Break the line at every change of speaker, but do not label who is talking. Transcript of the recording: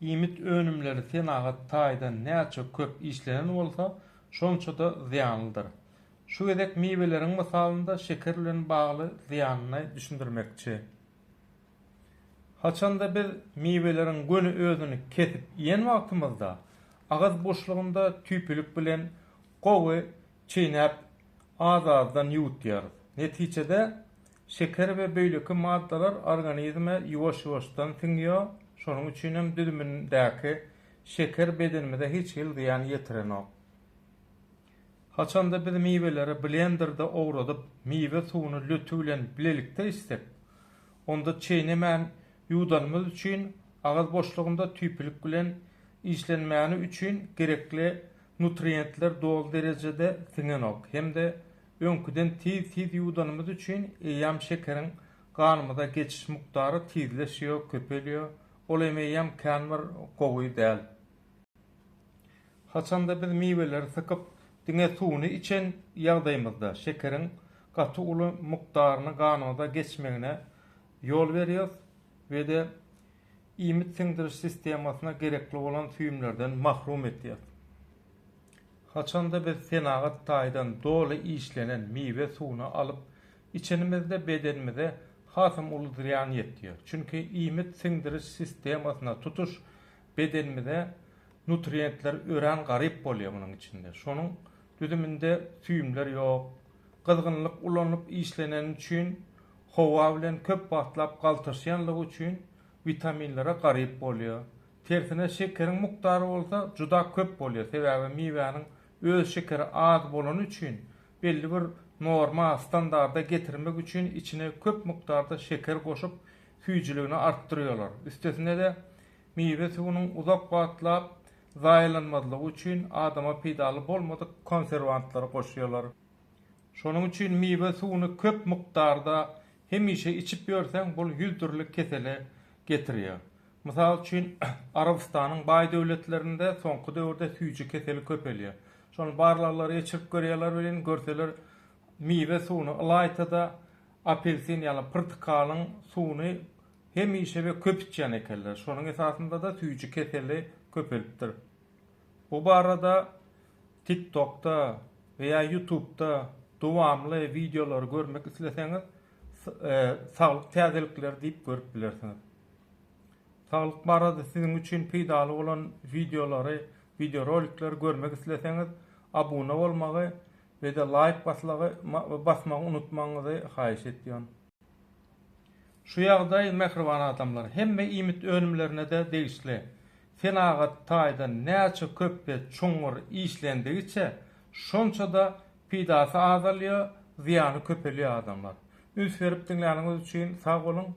imit önümleri senagat taydan näçe köp işlenen bolsa, şonça da ziyanlıdır. Şu edek meyvelerin misalında şekerlen bağlı ziyanını düşündürmekçi. Haçanda bir meyvelerin gönü özünü ketip yen wagtymyzda, agaz boşluğunda tüpülük bilen qovu çiğnäp azazdan yutýar. Netijede şeker we böýleki maddalar organizme ýuwaş-ýuwaşdan siňýär Şonuň üçin hem düdümindäki şeker bedenimizde hiç hil ziyan ýetirenok. Haçanda biz miweleri blenderda owradyp miwe suwuny lötü bilen bilelikde istek. Onda çeýnemän ýudanymyz üçin agaz boşlugynda tüýpülük bilen işlenmäni üçin gerekli nutrientler dol derejede siňenok. Hemde öňküden tiz-tiz ýudanymyz üçin eýam şekeriň ganymyza geçiş muktary tizleşýär, köpelýär. Ol emeýam känmer gowy däl. Haçanda biz miweleri sykyp diňe suwuny içen ýagdaýymyzda şekeriň gaty uly mukdaryny ganymyza geçmegine ýol berýär we de imit siňdiriş sistemasyna gerekli bolan süýümlerden mahrum etýär. Haçanda biz senagat taýdan doly işlenen miwe suwuny alyp içenimizde bedenimize hasam uly ziryan ýetýär. Çünki imit siňdiriş sistemasyna tutuş bedenimize nutrientler ören garip bolýar munyň içinde. Şonuň düdüminde süýümler ýok. Gyzgynlyk ulanyp işlenen üçin howa bilen köp batlap galtyrşýanlygy üçin vitaminlere garip bolýar. Tersine şekeriň muktary bolsa juda köp bolýar. Sebäbi miwäniň öz şekeri az bolan üçin belli bir norma standarda getirmek üçin içine köp mukdarda şeker goşup süýjüligini artdyrýarlar. Üstesinde de miwe suwunyň uzak batlap zaýlanmadylygy üçin adama peýdaly bolmadyk konserwantlary goşýarlar. Şonuň üçin miwe suwuny köp mukdarda hemişe içip ýörseň bul ýüldürlik keseli getirýär. Mysal üçin Arabistanyň baý döwletlerinde soňky döwürde süýji keseli köpelýär. Şonu barlarlary içip görýärler bilen görseler miwe suwuny ýalytada apelsin ýaly portakalyň suwuny hemişe we köp içýän ekenler. Şonuň esasında da süýji keseli köpelipdir. Bu barada TikTok'ta veya YouTube'da dowamly videolar görmek isleseňiz, e, saglyk täzelikler diýip görüp bilersiniz. Saglyk barada sizin üçin peýdaly bolan videolary, video rolikler görmek isleseňiz, abone bolmagy we de like baslagy basmagy unutmaňyzy haýyş etýän. Şu ýagdaý mehriban adamlar hemme imit önümlerine de değişli. Fenagat taýdan näçe köppe çoňur işlendigiçe şonça da pidasy azalýar, ziýany köpelýär adamlar. Üns berip dinläniňiz üçin sag bolun.